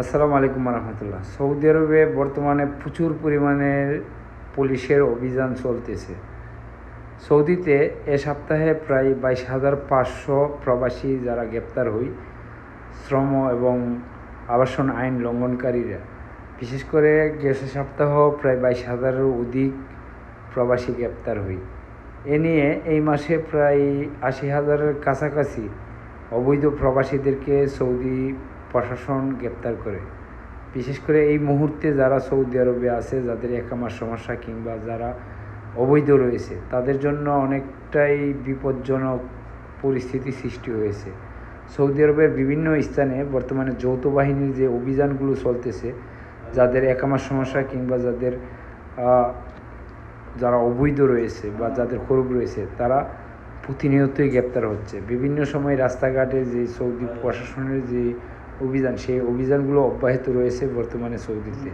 আসসালামু আলাইকুম রহমতুল্লাহ সৌদি আরবে বর্তমানে প্রচুর পরিমাণে পুলিশের অভিযান চলতেছে। সৌদিতে এ সপ্তাহে প্রায় বাইশ হাজার পাঁচশো প্রবাসী যারা গ্রেপ্তার হই, শ্রম এবং আবাসন আইন লঙ্ঘনকারীরা। বিশেষ করে গেছে সপ্তাহ প্রায় বাইশ হাজারেরও অধিক প্রবাসী গ্রেপ্তার হই। এ নিয়ে এই মাসে প্রায় আশি হাজারের কাছাকাছি অবৈধ প্রবাসীদেরকে সৌদি প্রশাসন গ্রেপ্তার করে। বিশেষ করে এই মুহূর্তে যারা সৌদি আরবে আছে, যাদের একামার সমস্যা কিংবা যারা অবৈধ রয়েছে, তাদের জন্য অনেকটাই বিপজ্জনক পরিস্থিতি সৃষ্টি হয়েছে। সৌদি আরবের বিভিন্ন স্থানে বর্তমানে যৌথ বাহিনীর যে অভিযানগুলো চলতেছে, যাদের একামার সমস্যা কিংবা যাদের যারা অবৈধ রয়েছে বা যাদের খরব রয়েছে, তারা প্রতিনিয়তই গ্রেপ্তার হচ্ছে। বিভিন্ন সময় রাস্তাঘাটে যে সৌদি প্রশাসনের যে অভিযান সেই অভিযানগুলো অব্যাহত রয়েছে বর্তমানে সৌদিতে।